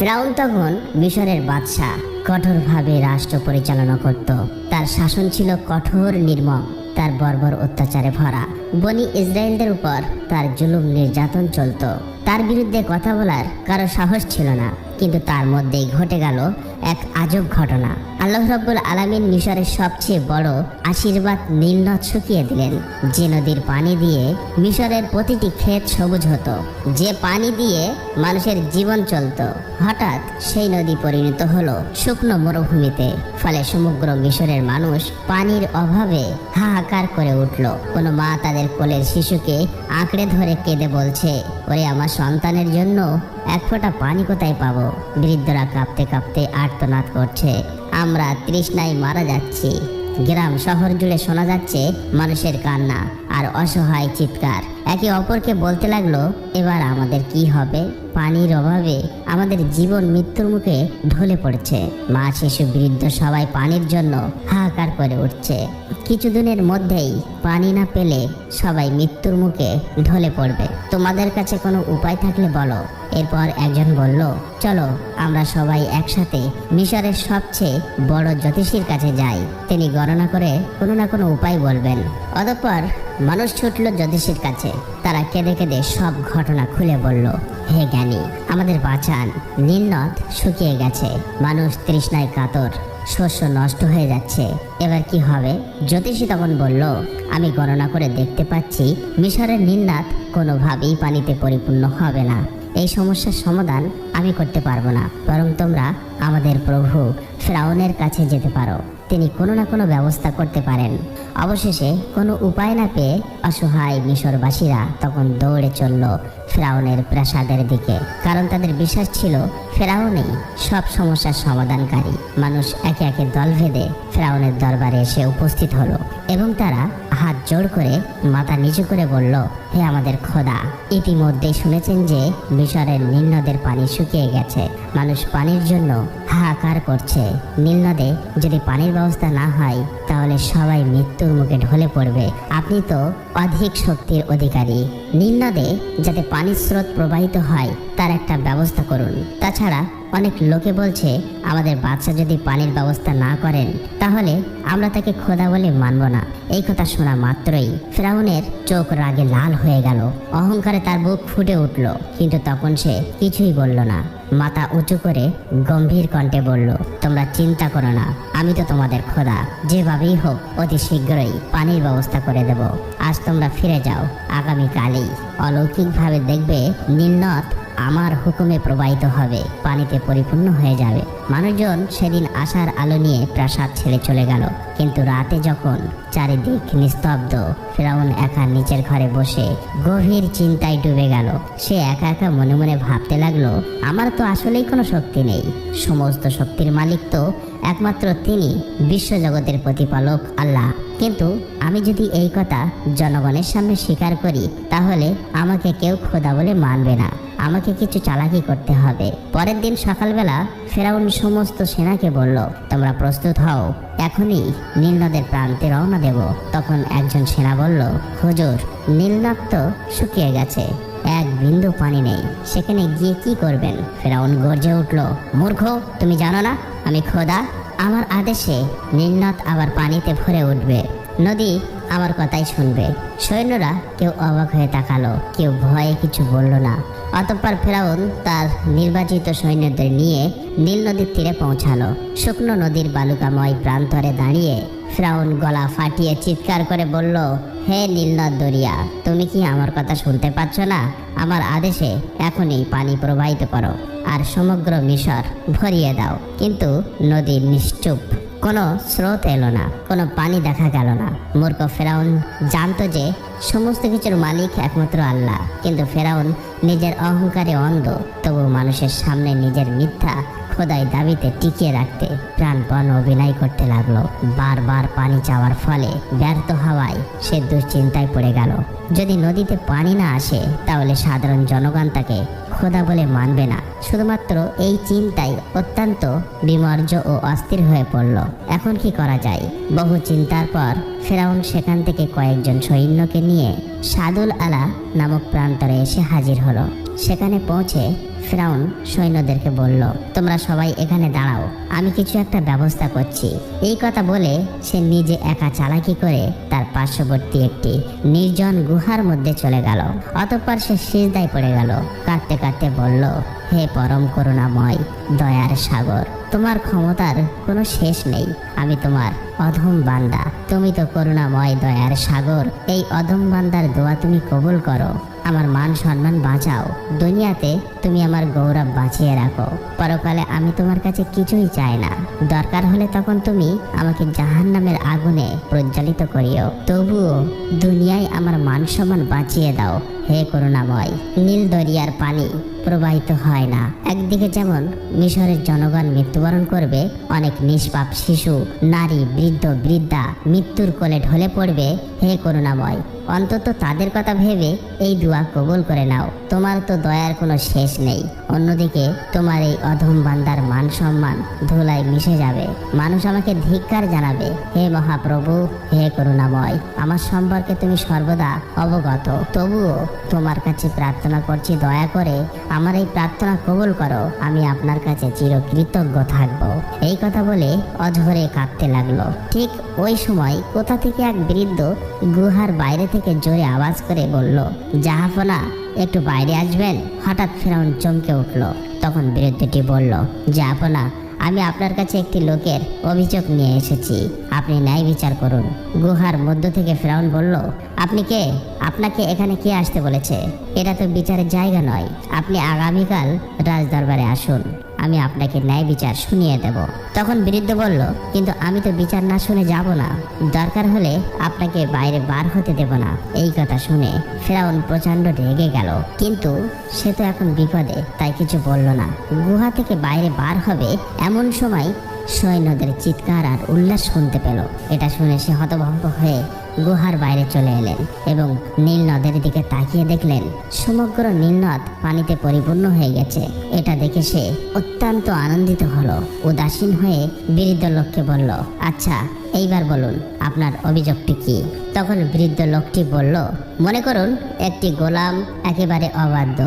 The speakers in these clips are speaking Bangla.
ফেরাউন তখন মিশরের বাদশাহ কঠোরভাবে রাষ্ট্র পরিচালনা করত। তার শাসন ছিল কঠোর, নির্মম। তার বর্বর অত্যাচারে ভরা। বনি ইসরায়েলদের উপর তার জুলুম নির্যাতন চলত। তার বিরুদ্ধে কথা বলার কারও সাহস ছিল না। কিন্তু তার মধ্যেই ঘটে গেল এক আজব ঘটনা। আল্লাহ রাব্বুল আলামিন মিশরের সবচেয়ে বড় আশীর্বাদ নীলনদ শুকিয়ে দিলেন। যে নদীর পানি দিয়ে মিশরের প্রতিটি ক্ষেত সবুজ হতো, যে পানি দিয়ে মানুষের জীবন চলতো, হঠাৎ সেই নদী পরিণত হলো শুকনো মরুভূমিতে। ফলে সমগ্র মিশরের মানুষ পানির অভাবে হাহাকার করে উঠল। কোনো মা তাদের কোলের শিশুকে আঁকড়ে ধরে কেঁদে বলছে, ওরে আমার সন্তানের জন্য এক ফোঁটা পানি কোথায় পাবো? বৃদ্ধরা কাঁপতে কাঁপতে আর্তনাদ করছে। আমরা তৃষ্ণায় মারা যাচ্ছি। গ্রাম শহর জুড়ে শোনা যাচ্ছে মানুষের কান্না। আর অসহায় চিৎকার। একে অপরকে বলতে লাগল, এবার আমাদের কি হবে? পানির অভাবে আমাদের জীবন মৃত্যুর মুখে ঢলে পড়ছে। মা শিশু বৃদ্ধ সবাই পানির জন্য হাহাকার করে উঠছে। কিছুদিনের মধ্যেই পানি না পেলে সবাই মৃত্যুর মুখে ঢলে পড়বে। তোমাদের কাছে কোনো উপায় থাকলে বলো। এরপর একজন বলল, চলো, আমরা সবাই একসাথে মিশরের সবচেয়ে বড় জ্যোতিষীর কাছে যাই। তিনি গণনা করে কোনো না কোনো উপায় বলবেন। অতঃপর মানুষ ছুটল জ্যোতিষীর কাছে। তারা কেঁদে কেঁদে সব ঘটনা খুলে বলল, হে জ্ঞানী, আমাদের বাঁচান। নীলনদ শুকিয়ে গেছে। মানুষ তৃষ্ণায় কাতর। শস্য নষ্ট হয়ে যাচ্ছে। এবার কি হবে? জ্যোতিষী তখন বলল, আমি গণনা করে দেখতে পাচ্ছি, মিশরের নীলনাথ কোনোভাবেই পানিতে পরিপূর্ণ হবে না। এই সমস্যার সমাধান আমি করতে পারব না। বরং তোমরা আমাদের প্রভু ফ্রাউনের কাছে যেতে পারো। তিনি কোনো না কোনো ব্যবস্থা করতে পারেন। অবশেষে কোনো উপায় না পেয়ে অসহায় মিশরবাসীরা তখন দৌড়ে চলল ফেরাউনের প্রাসাদের দিকে। কারণ তাদের বিশ্বাস ছিল, ফেরাউনেই সব সমস্যার সমাধানকারী। মানুষ একে একে দল ভেদে ফেরাউনের দরবারে এসে উপস্থিত হলো এবং তারা হাত জোড় করে মাথা নিচু করে বলল, হে আমাদের খোদা ইতিমধ্যে শুনেছেন যে মিশরের নীলনদের পানি শুকিয়ে গেছে। মানুষ পানির জন্য হাহাকার করছে। নীলনদে যদি পানির ব্যবস্থা না হয়, তাহলে সবাই মৃত্যুর মুখে ঢলে পড়বে। আপনি তো অধিক শক্তির অধিকারী। নিম্নদে, যাতে পানির স্রোত প্রবাহিত হয়, তার একটা ব্যবস্থা করুন। তাছাড়া, অনেক লোকে বলছে, আমাদের বাচ্চা যদি পানির ব্যবস্থা না করেন, তাহলে আমরা তাকে খোদা বলে মানব না। এই কথা শোনা মাত্রই ফেরাউনের চোখ রাগে লাল হয়ে গেল। অহংকারে তার বুক ফুটে উঠল, কিন্তু তখন সে কিছুই বলল না। মাথা উঁচু করে গম্ভীর কণ্ঠে বলল, তোমরা চিন্তা করো না, আমি তো তোমাদের খোদা। যেভাবেই হোক, অতি শীঘ্রই পানির ব্যবস্থা করে দেব। আজ তোমরা ফিরে যাও, আগামীকালই অলৌকিকভাবে দেখবে নীলনদ আমার হুকুমে প্রবাহিত হবে, পানিতে পরিপূর্ণ হয়ে যাবে। মানুষজন সেদিন আশার আলো নিয়ে প্রাসাদ ছেড়ে চলে গেল। কিন্তু রাতে যখন চারিদিক নিস্তব্ধ, ফেরাউন একা নিচের ঘরে বসে গভীর চিন্তায় ডুবে গেল। সে একা একা মনে মনে ভাবতে লাগল, আমার তো আসলেই কোনো শক্তি নেই। সমস্ত শক্তির মালিক তো একমাত্র তিনি, বিশ্বজগতের প্রতিপালক আল্লাহ। কিন্তু আমি যদি এই কথা জনগণের সামনে স্বীকার করি, তাহলে আমাকে কেউ খোদা বলে মানবে না। আমাকে কিছু চালাকি করতে হবে। পরের দিন সকালবেলা ফেরাউন সমস্ত সেনাকে বলল, তোমরা প্রস্তুত হও, এখনই নীলনদের প্রান্তে রওনা দেব। তখন একজন সেনা বলল, হুজুর নীলনদ তো শুকিয়ে গেছে, এক বিন্দু পানি নেই, সেখানে গিয়ে কি করবেন? ফেরাউন গর্জে উঠল, মূর্খ, তুমি জানো না, আমি খোদা, আমার আদেশে নীলনদ আবার পানিতে ভরে উঠবে, নদী আমার কথাই শুনবে। সৈন্যরা কেউ অবাক হয়ে তাকালো, কেউ ভয়ে কিছু বলল না। অতঃপর ফেরাউন তার নির্বাচিত সৈন্যদের নিয়ে নীল নদীর তীরে পৌঁছালো। শুকনো নদীর বালুকাময় প্রান্তরে দাঁড়িয়ে ফেরাউন গলা ফাটিয়ে চিৎকার করে বলল, হে নীলনদ দরিয়া, তুমি কি আমার কথা শুনতে পাচ্ছ না? আমার আদেশে এখনই পানি প্রবাহিত করো আর সমগ্র মিশর ভরিয়ে দাও। কিন্তু নদী নিশ্চুপ। কোনো স্রোত এলো না, কোনো পানি দেখা গেল না। মূর্খ ফেরাউন জানতো যে সমস্ত কিছুর মালিক একমাত্র আল্লাহ। কিন্তু ফেরাউন নিজের অহংকারে অন্ধ তবু মানুষের সামনে নিজের মিথ্যা খোদাই দাবিতে টিকিয়ে রাখতে প্রাণপণ অভিনয় করতে লাগল। বারবার পানি চাওয়ার ফলে ব্যর্থ হওয়ায় সে দুশ্চিন্তায় পড়ে গেল। যদি নদীতে পানি না আসে, তাহলে সাধারণ জনগণ তাকে খোদা বলে মানবে না। শুধুমাত্র এই চিন্তায় অত্যন্ত বিমর্য ও অস্থির হয়ে পড়ল। এখন কি করা যায়? বহু চিন্তার পর ফেরাউন সেখান থেকে কয়েকজন সৈন্যকে নিয়ে সাদুল আলা নামক প্রান্তরে এসে হাজির হলো। সেখানে পৌঁছে ফেরাউন সৈন্যদেরকে বলল, তোমরা সবাই এখানে দাঁড়াও, আমি কিছু একটা ব্যবস্থা করছি। এই কথা বলে সে নিজে একা চালাকি করে তার পার্শ্ববর্তী একটি নির্জন গুহার মধ্যে চলে গেল। অতঃপর সে সিজদায় পড়ে গেল, কাঁদতে কাঁদতে বলল, হে পরম করুণাময় দয়ার সাগর, তোমার ক্ষমতার কোনো শেষ নেই, আমি তোমার অধম বান্দা। তুমি তো করুণাময় দয়ার সাগর, এই অধম বান্দার দোয়া তুমি কবুল করো। আমার মান সম্মান বাঁচাও। দুনিয়াতে তুমি আমার গৌরব বাঁচিয়ে রাখো। পরকালে আমি তোমার কাছে কিছুই চাই না। দরকার হলে তখন তুমি আমাকে জাহান্নামের আগুনে প্রজ্বলিত করিও। তবুও দুনিয়ায় আমার মান সম্মান বাঁচিয়ে দাও। হে করুণাময়, নীল দরিয়ার পানি প্রবাহিত হয় না। একদিকে যেমন মিশরের জনগণ মৃত্যুবরণ করবে, অনেক নিষ্পাপ শিশু, নারী, বৃদ্ধ, বৃদ্ধা মৃত্যুর কোলে ঢলে পড়বে। হে করুণাময় অন্তত তাদের কথা ভেবে এই দোয়া কবুল করে নাও। তোমার তো দয়ার কোনো শেষ নেই। অন্যদিকে তোমার এই অধম বান্দার মান সম্মান ধুলায় মিশে যাবে। মানুষ আমাকে ধিক্কার জানাবে, হে মহাপ্রভু, হে করুণাময়, আমার সম্পর্কে তুমি সর্বদা অবগত। তবুও তোমার কাছে প্রার্থনা করছি, দয়া করে আমার এই প্রার্থনা কবুল করো। আমি আপনার কাছে চিরকৃতজ্ঞ থাকব। এই কথা বলে অঝরে কাঁদতে লাগল। ঠিক ওই সময় কোথা থেকে এক বৃদ্ধ গুহার বাইরে থেকে জোরে আওয়াজ করে বলল, জাহাফনা, একটু বাইরে আসবেন? হঠাৎ ফেরাউন চমকে উঠল। তখন বিরুদ্ধটি বলল, জাহাফনা, আমি আপনার কাছে একটি লোকের অভিযোগ নিয়ে এসেছি। আপনি ন্যায় বিচার করুন। গুহার মধ্য থেকে ফেরাউন বলল, আপনি কে? আপনাকে এখানে কে আসতে বলেছে? এটা তো বিচারের জায়গা নয়। আপনি আগামীকাল রাজ দরবারে আসুন। আমি আপনাকে ন্যায় বিচার শুনিয়ে দেব। তখন বৃদ্ধ বলল, কিন্তু আমি তো বিচার না শুনে যাব না। দরকার হলে আপনাকে বাইরে বার হতে দেব না। এই কথা শুনে ফেরাউন প্রচণ্ড রেগে গেল। কিন্তু সে তো এখন বিপদে, তাই কিছু বলল না। গুহা থেকে বাইরে বার হবে এমন সময় সৈন্যদের চিৎকার আর উল্লাস শুনতে পেল। এটা শুনে সে হতভম্ব হয়ে গুহার বাইরে চলে এলেন এবং নীল নদের দিকে তাকিয়ে দেখলেন সমগ্র নীলনদ পানিতে পরিপূর্ণ হয়ে গেছে। এটা দেখে সে অত্যন্ত আনন্দিত হলো, উদাসীন হয়ে বৃদ্ধ লোককে বলল আচ্ছা এইবার বলুন, আপনার অভিযোগটি কি? তখন বৃদ্ধ লোকটি বলল, মনে করুন, একটি গোলাম একেবারে অবাধ্য,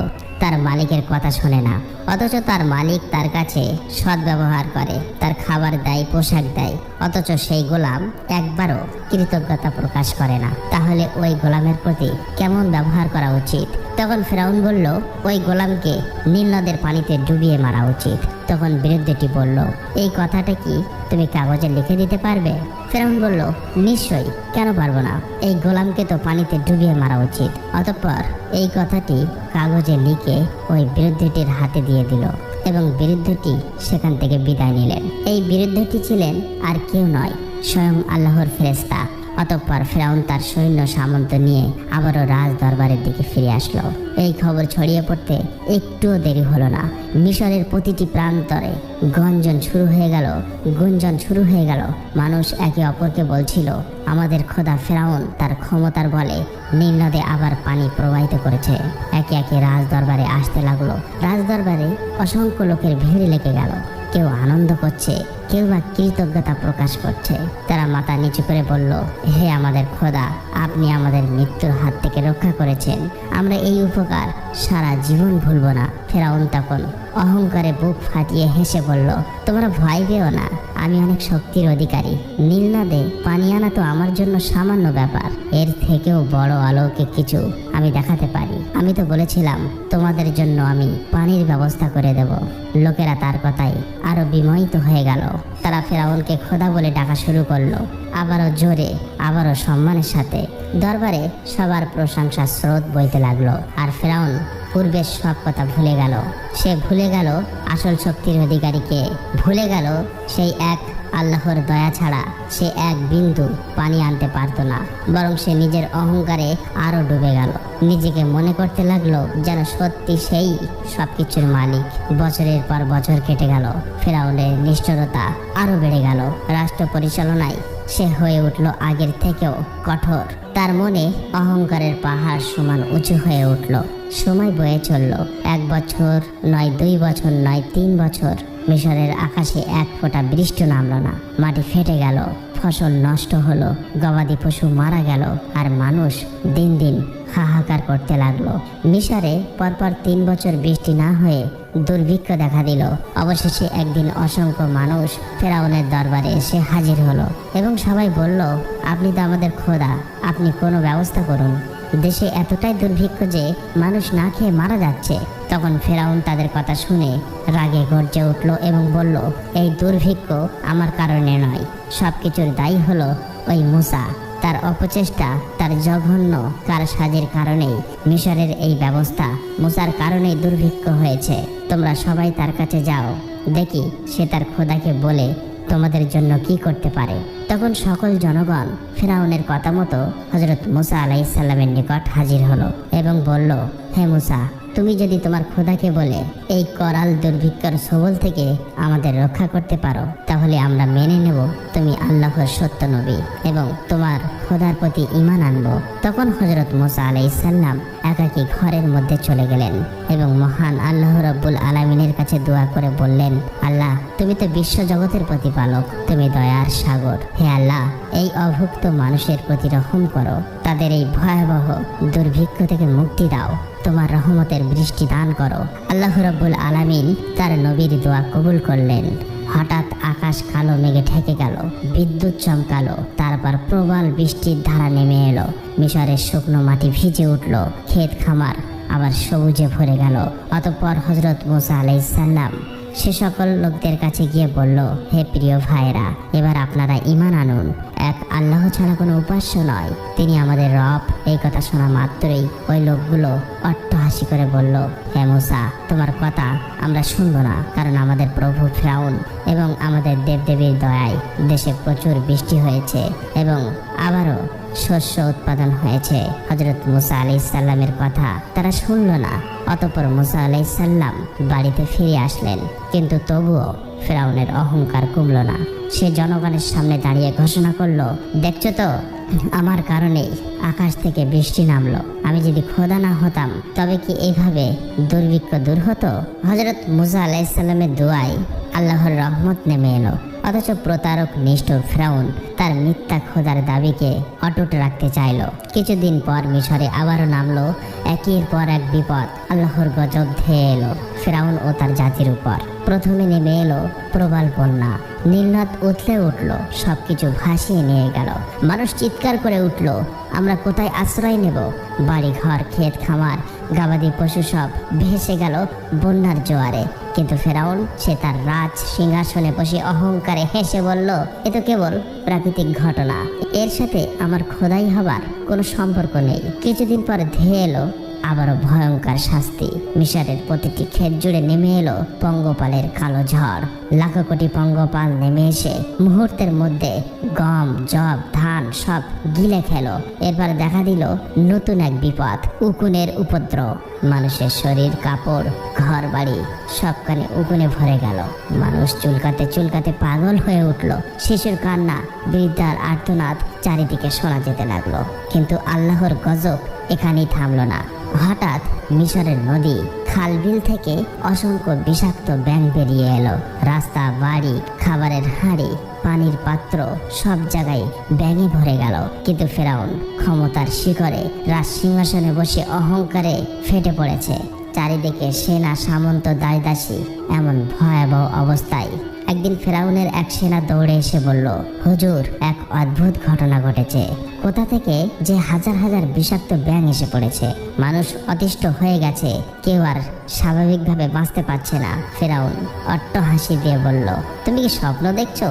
তার মালিকের কথা শোনে না। অথচ তার মালিক তার কাছে সদ্ব্যবহার করে, তার খাবার দেয়, পোশাক দেয়। অথচ সেই গোলাম একবারও কৃতজ্ঞতা প্রকাশ করে না। তাহলে ওই গোলামের প্রতি কেমন ব্যবহার করা উচিত? তখন ফেরাউন বলল, ওই গোলামকে নীল নদের পানিতে ডুবিয়ে মারা উচিত। তখন বিরুদ্ধটি বলল, এই কথাটা কি তুমি কাগজে লিখে দিতে পারবে? ফেরাউন বলল, নিশ্চয়ই, কেন পারব না? এই গোলামকে তো পানিতে ডুবিয়ে মারা উচিত। অতঃপর এই কথাটি কাগজে লিখে ওই বিরুদ্ধটির হাতে দিয়ে দিল এবং বিরুদ্ধটি সেখান থেকে বিদায় নিলেন। এই বিরুদ্ধটি ছিলেন আর কেউ নয়, স্বয়ং আল্লাহর ফেরেস্তা অতঃপর ফেরাউন তার সৈন্য সামন্ত নিয়ে আবারও রাজ দরবারের দিকে ফিরে আসলো। এই খবর ছড়িয়ে পড়তে একটুও দেরি হলো না। মিশরের প্রতিটি প্রান্তরে গঞ্জন শুরু হয়ে গেল, গুঞ্জন শুরু হয়ে গেল। মানুষ একে অপরকে বলছিল, আমাদের খোদা ফেরাউন তার ক্ষমতার বলে নীল নদে আবার পানি প্রবাহিত করেছে। একে একে রাজ দরবারে আসতে লাগল। রাজ দরবারে অসংখ্য লোকের ভিড় লেগে গেল। কেউ আনন্দ করছে, কেউ বা কৃতজ্ঞতা প্রকাশ করছে। তারা মাথা নিচু করে বলল, হে আমাদের খোদা, আপনি আমাদের মৃত্যুর হাত থেকে রক্ষা করেছেন। আমরা এই উপকার সারা জীবন ভুলব না। ফেরাউন তখন অহংকারে বুক ফাটিয়ে হেসে বলল, তোমরা ভয় পেও না, আমি অনেক শক্তির অধিকারী। নীল নদে পানি আনা তো আমার জন্য সামান্য ব্যাপার। এর থেকেও বড় আলোকে কিছু আমি দেখাতে পারি। আমি তো বলেছিলাম, তোমাদের জন্য আমি পানির ব্যবস্থা করে দেব। লোকেরা তার কথাই আরও বিমোহিত হয়ে গেল। তারা ফেরাউনকে খোদা বলে ডাকা শুরু করল। আবারও জোরে, আবারও সম্মানের সাথে দরবারে সবার প্রশংসা, স্রোত বইতে লাগল। আর ফেরাউন পূর্বের সব কথা ভুলে গেল। সে ভুলে গেল আসল শক্তির অধিকারীকে, ভুলে গেল সেই এক আল্লাহর দয়া ছাড়া সে এক বিন্দু পানি আনতে পারতো না, বরং সে নিজের অহংকারে আরও ডুবে গেল। নিজেকে মনে করতে লাগল যেন সত্যি সেই সবকিছুর মালিক। বছরের পর বছর কেটে গেল, ফেরাউনের নিষ্ঠুরতা আরও বেড়ে গেল। রাষ্ট্র পরিচালনায় সে হয়ে উঠল আগের থেকেও কঠোর। তার মনে অহংকারের পাহাড় সমান উঁচু হয়ে উঠল। সময় বয়ে চলল। এক বছর নয়, দুই বছর নয়, তিন বছর মিশরের আকাশে এক ফোঁটা বৃষ্টি নামলো না। মাটি ফেটে গেল, ফসল নষ্ট হলো, গবাদি পশু মারা গেল, আর মানুষ দিন দিন হাহাকার করতে লাগল। মিশরে পরপর তিন বছর বৃষ্টি না হয়ে দুর্ভিক্ষ দেখা দিল। অবশেষে একদিন অসংখ্য মানুষ ফেরাউনের দরবারে এসে হাজির হলো এবং সবাই বলল, আপনি তো আমাদের খোদা, আপনি কোনো ব্যবস্থা করুন। দেশে এতটাই দুর্ভিক্ষ যে মানুষ না খেয়ে মারা যাচ্ছে। তখন ফেরাউন তাদের কথা শুনে রাগে গর্জে উঠল এবং বলল, এই দুর্ভিক্ষ আমার কারণে নয়। সব কিছুর দায়ী হলো ওই মুসা। তার অপচেষ্টা, তার জঘন্য কারসাজির কারণেই মিশরের এই ব্যবস্থা মুসার কারণেই দুর্ভিক্ষ হয়েছে। তোমরা সবাই তার কাছে যাও, দেখি সে তার খোদাকে বলে তোমাদের জন্য কি করতে পারে। তখন সকল জনগণ ফেরাউনের কথা মতো হজরত মুসা আলাইসাল্লামের নিকট হাজির হলো এবং বলল, হে মুসা তুমি যদি তোমার খোদাকে বলে, এই করাল দুর্ভিক্ষর সবল থেকে আমাদের রক্ষা করতে পারো, তাহলে আমরা মেনে নেব তুমি আল্লাহর সত্য নবী এবং তোমার খোদার প্রতি ইমান আনব। তখন হজরত মোসা আলাইসাল্লাম একাকী ঘরের মধ্যে চলে গেলেন এবং মহান আল্লাহ রব্বুল আলমিনের কাছে দোয়া করে বললেন, আল্লাহ, তুমি তো বিশ্ব জগতের প্রতিপালক, তুমি দয়ার সাগর। হে আল্লাহ এই অভুক্ত মানুষের প্রতি রহম করো। তাদের এই ভয়াবহ দুর্ভিক্ষ থেকে মুক্তি দাও। তোমার রহমতের বৃষ্টি দান করো। আল্লাহ রব্বুল আলামিন তার নবীর দোয়া কবুল করলেন। হঠাৎ আকাশ কালো, মেঘে ঢেকে গেল। বিদ্যুৎ চমকালো। তারপর প্রবল বৃষ্টির ধারা নেমে এলো। মিশরের শুকনো মাটি ভিজে উঠল। ক্ষেত খামার আবার সবুজে ভরে গেল। অতঃপর হজরত মুসা আলাইসাল্লাম সে সকল লোকদের কাছে গিয়ে বলল, হে প্রিয় ভাইরা এবার আপনারা ইমান আনুন। এক আল্লাহ ছাড়া কোনো উপাস্য নয়। তিনি আমাদের রব। এই কথা শোনা মাত্রই ওই লোকগুলো অট্টহাসি করে বলল, হে মুসা, তোমার কথা আমরা শুনব না, কারণ আমাদের প্রভু ফ্রাউন এবং আমাদের দেবদেবীর দয়ায় দেশে প্রচুর বৃষ্টি হয়েছে এবং আবারও শস্য উৎপাদন হয়েছে। হজরত মুসা আলি সাল্লামের কথা তারা শুনল না। অতপর মুসা আলাই সাল্লাম বাড়িতে ফিরে আসলেন। কিন্তু তবুও ফেরাউনের অহংকার কমল না। সে জনগণের সামনে দাঁড়িয়ে ঘোষণা করল, দেখছ তো, আমার কারণেই আকাশ থেকে বৃষ্টি নামলো। আমি যদি খোদা না হতাম, তবে কি এইভাবে দুর্ভিক্ষ দূর হতো? হজরত মুসা আলাইসাল্লামের দোয়ায় আল্লাহর রহমত নেমে এলো। অথচ প্রতারক নিষ্ঠুর ফ্রাউন তার মিথ্যা খোদার দাবিকে অটুট রাখতে চাইল। কিছুদিন পর মিশরে আবারও নামলো। একের পর এক বিপদ আল্লাহর গজব ধেয়ে এলো। ফেরাউন ও তার জাতির উপর। প্রথমে নেমে এলো প্রবাল বন্যা। নীলনদ উঠলে উঠল। সব কিছু ভাসিয়ে নিয়ে গেল। মানুষ চিৎকার করে উঠল, আমরা কোথায় আশ্রয় নেব? বাড়ি ঘর ক্ষেত খামার গাবাদি পশু সব ভেসে গেল বন্যার জোয়ারে। কিন্তু ফেরাউন, সে তার রাজ সিংহাসনে বসে অহংকারে হেসে বলল, এ তো কেবল প্রাকৃতিক ঘটনা। এর সাথে আমার খোদাই হবার কোনো সম্পর্ক নেই। কিছুদিন পর ধেয়ে এলো আবারও ভয়ঙ্কর শাস্তি। মিশরের প্রতিটি ক্ষেত জুড়ে নেমে এলো পঙ্গপালের কালো ঝড়। লাখো কোটি পঙ্গপাল নেমে এসে মুহূর্তের মধ্যে গম, জব, ধান সব গিলে খেলো। এরপর দেখা দিল নতুন এক বিপদ, উকুনের উপদ্রব। মানুষের শরীর, কাপড় ঘর বাড়ি সবখানে উকুনে ভরে গেল। মানুষ চুলকাতে চুলকাতে পাগল হয়ে উঠল। শিশুর কান্না, বৃদ্ধার আর্তনাদ চারিদিকে শোনা যেতে লাগল। কিন্তু আল্লাহর গজব এখানেই থামলো না। হঠাৎ মিশরের নদী খালবিল থেকে অসংখ্য বিষাক্ত ব্যাং বেরিয়ে এলো। রাস্তা, বাড়ি, খাবারের হাঁড়ি, পানির পাত্র সব জায়গায় ব্যাঙে ভরে গেল। কিন্তু ফেরাউন ক্ষমতার শিখরে রাজ সিংহাসনে বসে অহংকারে ফেটে পড়েছে। চারিদিকে সেনা, সামন্ত দাসী এমন ভয়াবহ অবস্থায় একদিন ফেরাউনের এক সেনা দৌড়ে এসে বলল, হুজুর, এক অদ্ভুত ঘটনা ঘটেছে। কোথা থেকে যে হাজার হাজার বিষাক্ত ব্যাং এসে পড়েছে? মানুষ অতিষ্ঠ হয়ে গেছে। কেউ আর স্বাভাবিকভাবে বাঁচতে পারছে না। ফেরাউন অট্ট হাসি দিয়ে বলল, তুমি কি স্বপ্ন দেখছ?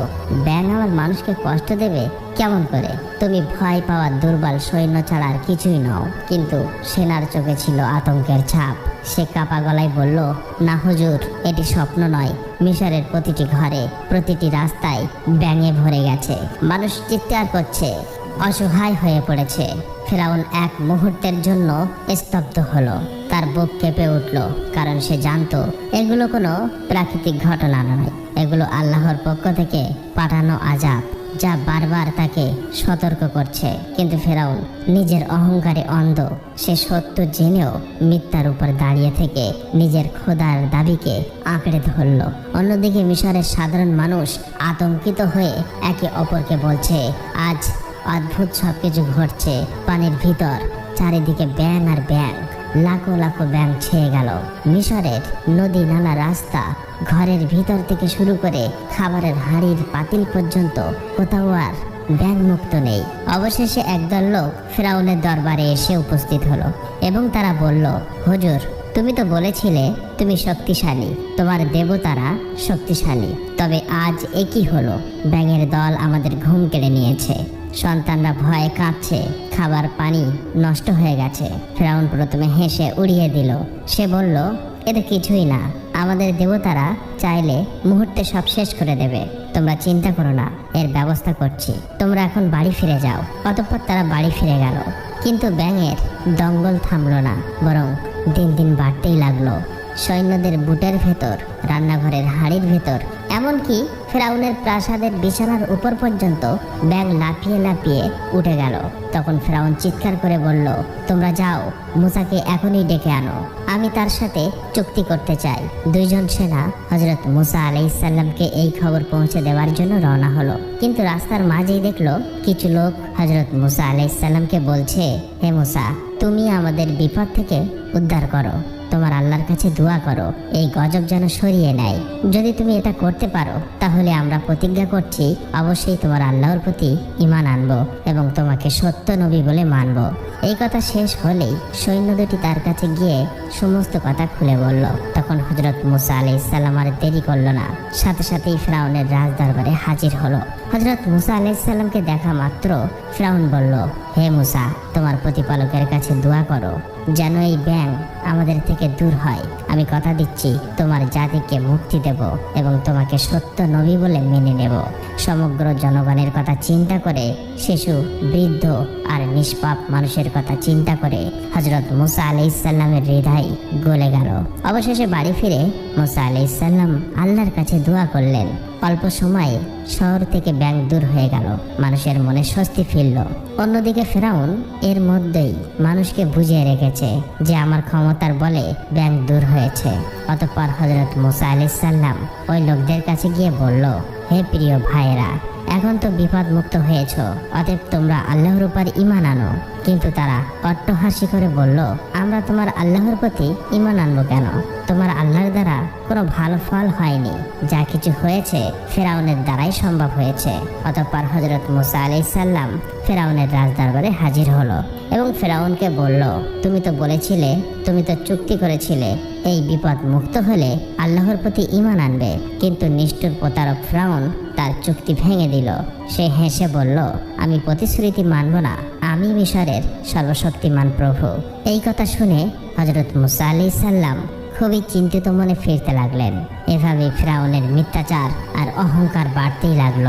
ব্যাং আমার মানুষকে কষ্ট দেবে? কেমন করে? তুমি ভয় পাওয়া দুর্বল সৈন্য ছাড়া আর কিছুই নও। কিন্তু সেনার চোখে ছিল আতঙ্কের ছাপ। সে কাপা গলায় বলল, না হুজুর, এটি স্বপ্ন নয়। মিশরের প্রতিটি ঘরে, প্রতিটি রাস্তায় ব্যাঙে ভরে গেছে। মানুষ চিৎকার করছে, অসহায় হয়ে পড়েছে। ফেরাউন এক মুহূর্তের জন্য স্তব্ধ হলো। তার বুক কেঁপে উঠল, কারণ সে জানতো, এগুলো কোনো প্রাকৃতিক ঘটনা নয়। এগুলো আল্লাহর পক্ষ থেকে পাঠানো আজাব যা বারবার তাকে সতর্ক করছে। কিন্তু ফেরাউন নিজের অহংকারে অন্ধ। সে সত্য জেনেও মিথ্যার উপর দাঁড়িয়ে থেকে নিজের খোদার দাবিকে আঁকড়ে ধরল। অন্যদিকে মিশরের সাধারণ মানুষ আতঙ্কিত হয়ে একে অপরকে বলছে, আজ অদ্ভুত সব কিছু ঘটছে পানির ভিতর। চারিদিকে ব্যাং আর ব্যাং লাখো লাখো ব্যাং ছেয়ে গেল। মিশরের নদী নালা রাস্তা ঘরের ভিতর থেকে শুরু করে খাবারের হাঁড়ির পাতিল পর্যন্ত কোথাও আর ব্যাং মুক্ত নেই। অবশেষে একদল লোক ফেরাউনের দরবারে এসে উপস্থিত হলো এবং তারা বলল, হুজুর, তুমি তো বলেছিলে তুমি শক্তিশালী, তোমার দেবতারা শক্তিশালী। তবে আজ একই হলো? ব্যাঙের দল আমাদের ঘুম কেড়ে নিয়েছে। সন্তানরা ভয়ে কাঁপছে, খাবার পানি নষ্ট হয়ে গেছে। ফেরাউন প্রথমে হেসে উড়িয়ে দিল। সে বলল এটা কিছুই না। আমাদের দেবতারা চাইলে মুহূর্তে সব শেষ করে দেবে। তোমরা চিন্তা করো না, এর ব্যবস্থা করছি। তোমরা এখন বাড়ি ফিরে যাও। অতঃপর তারা বাড়ি ফিরে গেল। কিন্তু ব্যাঙের দঙ্গল থামলো না, বরং দিন দিন বাড়তেই লাগল। সৈন্যদের বুটের ভেতর, রান্নাঘরের হাড়ির ভেতর, এমনকি ফেরাউনের প্রাসাদের বিছানার উপর পর্যন্ত ব্যাং লাফিয়ে লাফিয়ে উঠে গেল। তখন ফেরাউন চিৎকার করে বলল, তোমরা যাও, মুসাকে এখনই ডেকে আনো। আমি তার সাথে চুক্তি করতে চাই। দুইজন সেনা হজরত মুসা আলাইসাল্লামকে এই খবর পৌঁছে দেওয়ার জন্য রওনা হলো। কিন্তু রাস্তার মাঝেই দেখল, কিছু লোক হজরত মুসা আলাইসাল্লামকে বলছে, হে মুসা, তুমি আমাদের বিপদ থেকে উদ্ধার করো। তোমার আল্লাহর কাছে দোয়া করো। এই গজব যেন সরিয়ে নেয়। যদি তুমি এটা করতে পারো, তাহলে আমরা প্রতিজ্ঞা করছি, অবশ্যই তোমার আল্লাহর প্রতি ইমান আনব এবং তোমাকে সত্য নবী বলে মানব। এই কথা শেষ হলেই সৈন্য দুটি তার কাছে গিয়ে সমস্ত কথা খুলে বলল। তখন হজরত মুসা আলি ইসাল্লাম আর দেরি করল না। সাথে সাথেই ফ্রাউনের রাজ দরবারে হাজির হলো। হজরত মুসা আলাইসাল্লামকে দেখা মাত্র ফ্রাউন বলল, হে মুসা, তোমার প্রতিপালকের কাছে দোয়া করো। যেন এই ব্যাং আমাদের থেকে দূর হয়। আমি কথা দিচ্ছি, তোমার জাতিকে মুক্তি দেব এবং তোমাকে সত্য নবী বলে মেনে নেব। সমগ্র জনগণের কথা চিন্তা করে, শিশু, বৃদ্ধ আর নিষ্পাপ মানুষের কথা চিন্তা করে হজরত মুসা আলি ইসাল্লামের হৃদয় গলে গেল। অবশেষে বাড়ি ফিরে মুসা আলি ইসাল্লাম আল্লাহর কাছে দোয়া করলেন। অল্প সময়ে শহর থেকে ব্যাংক দূর হয়ে গেল। মানুষের মনে স্বস্তি ফিরল। অন্যদিকে ফেরাউন এর মধ্যেই মানুষকে বুঝিয়ে রেখেছে যে আমার ক্ষমতার বলে ব্যাংক দূর হয়েছে। অতঃপর হজরত মুসা আলাইসাল্লাম ওই লোকদের কাছে গিয়ে বলল, হে প্রিয় ভাইয়েরা, এখন তো বিপদ মুক্ত হয়েছ। অতএব তোমরা আল্লাহর উপর ইমান আনো। কিন্তু তারা অট্টহাসি করে বলল, আমরা তোমার আল্লাহর প্রতি ইমান আনব কেন? তোমার আল্লাহর দ্বারা কোনো ভালো ফল হয়নি। যা কিছু হয়েছে ফেরাউনের দ্বারাই সম্ভব হয়েছে। অতঃপর হজরত মুসা আলাইসাল্লাম ফেরাউনের রাজদরবারে হাজির হলো এবং ফেরাউনকে বলল, তুমি তো বলেছিলে, তুমি তো চুক্তি করেছিলে, এই বিপদ মুক্ত হলে আল্লাহর প্রতি ইমান আনবে, কিন্তু নিষ্ঠুর প্রতারক ফ্রাউন তার চুক্তি ভেঙে দিল। সে হেসে বলল, আমি প্রতিশ্রুতি মানব না, আমি মিশরের সর্বশক্তিমান প্রভু। এই কথা শুনে হজরত মুসা আলি সাল্লাম খুবই চিন্তিত মনে ফিরতে লাগলেন। এভাবে ফ্রাউনের মিথ্যাচার আর অহংকার বাড়তেই লাগল।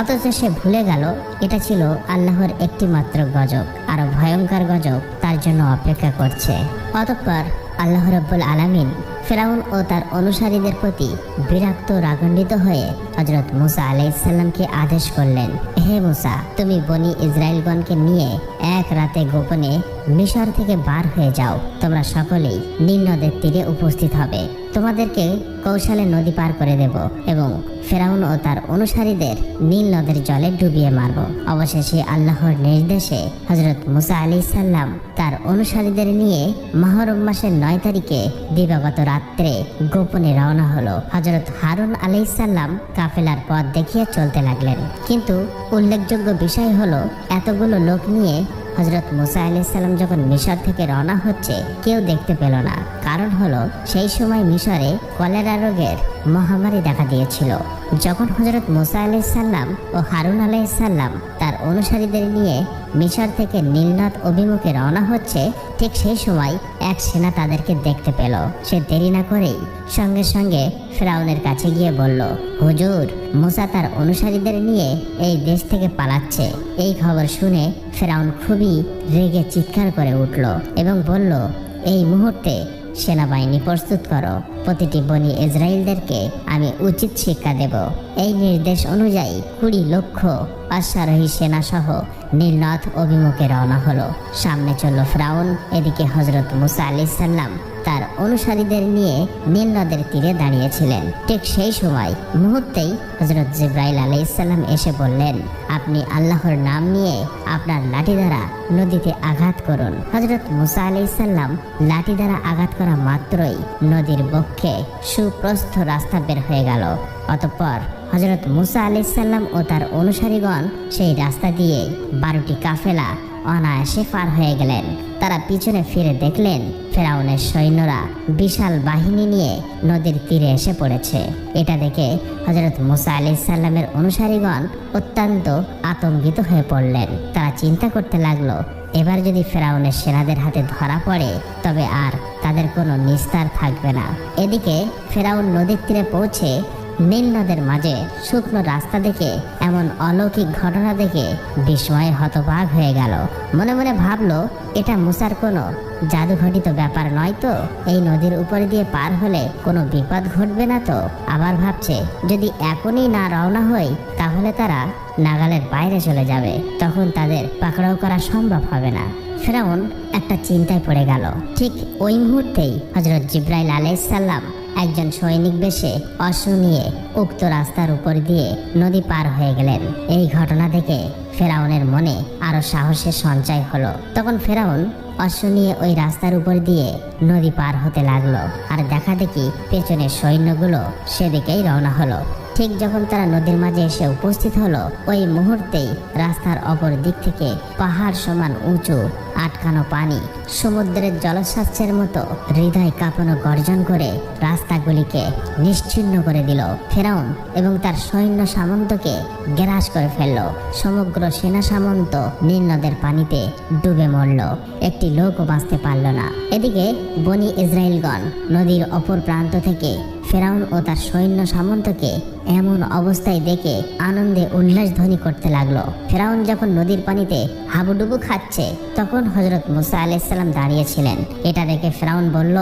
অথচ সে ভুলে গেল, এটা ছিল আল্লাহর একটি মাত্র গজব আরও ভয়ঙ্কর গজব তার জন্য অপেক্ষা করছে। অতঃপর আল্লাহ রব্বুল আলামিন ফেরাউন ও তার অনুসারীদের প্রতি বিরক্ত রাগান্বিত হয়ে হজরত মুসা আলাইসাল্লামকে আদেশ করলেন, হে মুসা, তুমি বনি ইসরায়েলগণকে নিয়ে এক রাতে গোপনে মিশর থেকে বার হয়ে যাও। তোমরা সকলেই নীল নদের তীরে উপস্থিত হবে। তোমাদেরকে কৌশলে নদী পার করে দেব এবং ফেরাউন ও তার অনুসারীদের নীল নদের জলে ডুবিয়ে মারব। অবশেষে আল্লাহর নির্দেশে হজরত মুসা আলি সাল্লাম তার অনুসারীদের নিয়ে মহরম মাসের নয় তারিখে দিবাগত রাত্রে গোপনে রওনা হলো হজরত হারুন আলি সাল্লাম কাফেলার পথ দেখিয়ে চলতে লাগলেন। কিন্তু উল্লেখযোগ্য বিষয় হলো, এতগুলো লোক নিয়ে হজরত মুসা আলাইসাল্লাম যখন মিশর থেকে রওনা হচ্ছে, কেউ দেখতে পেল না। কারণ হলো, সেই সময় মিশরে কলেরা রোগের মহামারী দেখা দিয়েছিল। যখন হজরত মুসা আলাইসাল্লাম ও হারুন আলাইসাল্লাম তার অনুসারীদের নিয়ে মিশর থেকে নীলনদ অভিমুখে রওনা হচ্ছে, ঠিক সেই সময় এক সেনা তাদেরকে দেখতে পেল। সে দেরি না করেই সঙ্গে সঙ্গে ফেরাউনের কাছে গিয়ে বলল, হুজুর, মুসা তার অনুসারীদের নিয়ে এই দেশ থেকে পালাচ্ছে। এই খবর শুনে ফেরাউন খুবই রেগে চিৎকার করে উঠল এবং বলল, এই মুহূর্তে সেনাবাহিনী প্রস্তুত করো। প্রতিটি বনি ইসরায়েলদেরকে আমি উচিত শিক্ষা দেব। এই নির্দেশ অনুযায়ী কুড়ি লক্ষ অশ্বারোহী সেনাসহ নীলনথ অভিমুখে রওনা হলো। সামনে চলল ফ্রাউন, এদিকে হজরত মুসা আলি সাল্লাম তার অনুসারীদের নিয়ে নীল নদের তীরে দাঁড়িয়েছিলেন। ঠিক সেই সময় মুহূর্তেই হজরত জিব্রাইল আলাইসাল্লাম এসে বললেন, আপনি আল্লাহর নাম নিয়ে আপনার লাঠি দ্বারা নদীতে আঘাত করুন। হজরত মুসা আলাইসাল্লাম লাঠি দ্বারা আঘাত করা মাত্রই নদীর বক্ষে সুপ্রস্থ রাস্তা বের হয়ে গেল। অতঃপর হজরত মুসা আলাইসাল্লাম ও তার অনুসারীগণ সেই রাস্তা দিয়ে বারোটি কাফেলা অনায়াসে পার হয়ে গেলেন। তারা পিছনে ফিরে দেখলেন ফেরাউনের সৈন্যরা বিশাল বাহিনী নিয়ে নদীর তীরে এসে পড়েছে। এটা দেখে হজরত মুসা আলি সাল্লামের অনুসারীগণ অত্যন্ত আতঙ্কিত হয়ে পড়লেন। তারা চিন্তা করতে লাগল, এবার যদি ফেরাউনের সেনাদের হাতে ধরা পড়ে, তবে আর তাদের কোনো নিস্তার থাকবে না। এদিকে ফেরাউন নদীর তীরে পৌঁছে নীল মাঝে শুকনো রাস্তা দেখে, এমন অলৌকিক ঘটনা দেখে বিস্ময়ে হতবাক হয়ে গেল। মনে মনে ভাবলো, এটা মুসার কোনো জাদুঘটিত ব্যাপার নয় তো? এই নদীর উপরে দিয়ে পার হলে কোনো বিপদ ঘটবে না তো? আবার ভাবছে, যদি এখনই না রওনা হই, তাহলে তারা নাগালের বাইরে চলে যাবে। তখন তাদের পাকড়াও করা সম্ভব হবে না। ফেরাউন একটা চিন্তায় পড়ে গেল। ঠিক ওই মুহূর্তেই হজরত জিব্রাইল আলাইসাল্লাম একজন সৈনিক বেশে অশ্ব নিয়ে উক্ত রাস্তার উপর দিয়ে নদী পার হয়ে গেলেন। এই ঘটনা থেকে ফেরাউনের মনে আরও সাহসের সঞ্চয় হলো। তখন ফেরাউন অশ্ব নিয়ে ওই রাস্তার উপর দিয়ে নদী পার হতে লাগল। আর দেখা দেখি পেছনের সৈন্যগুলো সেদিকেই রওনা হলো। ঠিক যখন তারা নদীর মাঝে এসে উপস্থিত হলো, ওই মুহূর্তেই রাস্তার অপর দিক থেকে পাহাড় সমান উঁচু, আটকানো পানি, সমুদ্রের জলস্বাস্থ্যের মতো হৃদয় কাঁপানো গর্জন করে রাস্তাগুলিকে নিশ্চিহ্ন করে দিল। ফেরাউন এবং তার সৈন্য সামন্তকে গ্রাস করে ফেলল। সমগ্র সেনা সামন্ত নীল নদের পানিতে ডুবে মরল। একটি লোকও বাঁচতে পারল না। এদিকে বনি ইসরায়েলগণ নদীর অপর প্রান্ত থেকে ফেরাউন ও তার সৈন্য সামন্তকে এমন অবস্থায় দেখে আনন্দে উল্লাস ধ্বনি করতে লাগল। ফেরাউন যখন নদীর পানিতে হাবুডুবু খাচ্ছে, তখন হজরত মুসা আলাইসাল্লাম দাঁড়িয়েছিলেন এটা দেখে ফেরাউন বলল,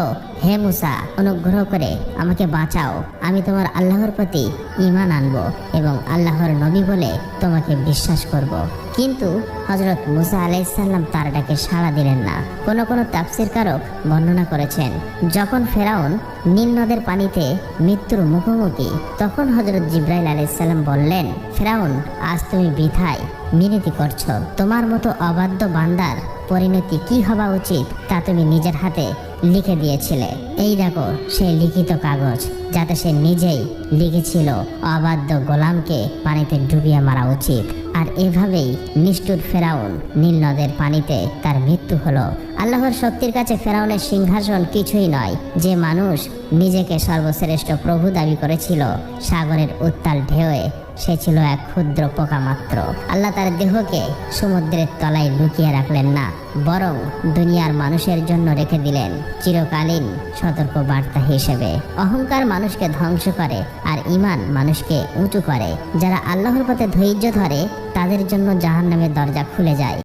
হে মুসা, অনুগ্রহ করে আমাকে বাঁচাও। আমি তোমার আল্লাহর প্রতি ঈমান আনব এবং আল্লাহর নবী বলে তোমাকে বিশ্বাস করব। কিন্তু হজরত মুসা আলাইসাল্লাম তার ডাকে সাড়া দিলেন না। কোনো কোনো তাফসির কারক বর্ণনা করেছেন, যখন ফেরাউন নীল নদের পানিতে মৃত্যুর মুখোমুখি, তখন হজরত জিব্রাইল আলাইসাল্লাম বললেন, ফেরাউন, আজ তুমি বৃথায়, মিনতি করছ। তোমার মতো অবাধ্য বান্দার পরিণতি কি হওয়া উচিত তা তুমি নিজের হাতে লিখে দিয়েছিলে। এই দেখো সেই লিখিত কাগজ, যাতে সে নিজেই লিখেছিল। অবাধ্য গোলামকে পানিতে ডুবিয়ে মারা উচিত। আর এভাবেই নিষ্ঠুর ফেরাউন নীল নদের পানিতে তার মৃত্যু হলো। আল্লাহর শক্তির কাছে ফেরাউনের সিংহাসন কিছুই নয়। যে মানুষ নিজেকে সর্বশ্রেষ্ঠ প্রভু দাবি করেছিল, সাগরের উত্তাল ঢেউয়ে সে ছিল এক ক্ষুদ্র পোকা মাত্র আল্লাহ তার দেহকে সমুদ্রের তলায় লুকিয়ে রাখলেন না, বরং দুনিয়ার মানুষের জন্য রেখে দিলেন চিরকালীন সতর্ক বার্তা হিসেবে। অহংকার মানুষকে ধ্বংস করে আর ইমান মানুষকে উঁচু করে। যারা আল্লাহর পথে ধৈর্য ধরে, তাদের জন্য জাহান্নামের দরজা খুলে যায়।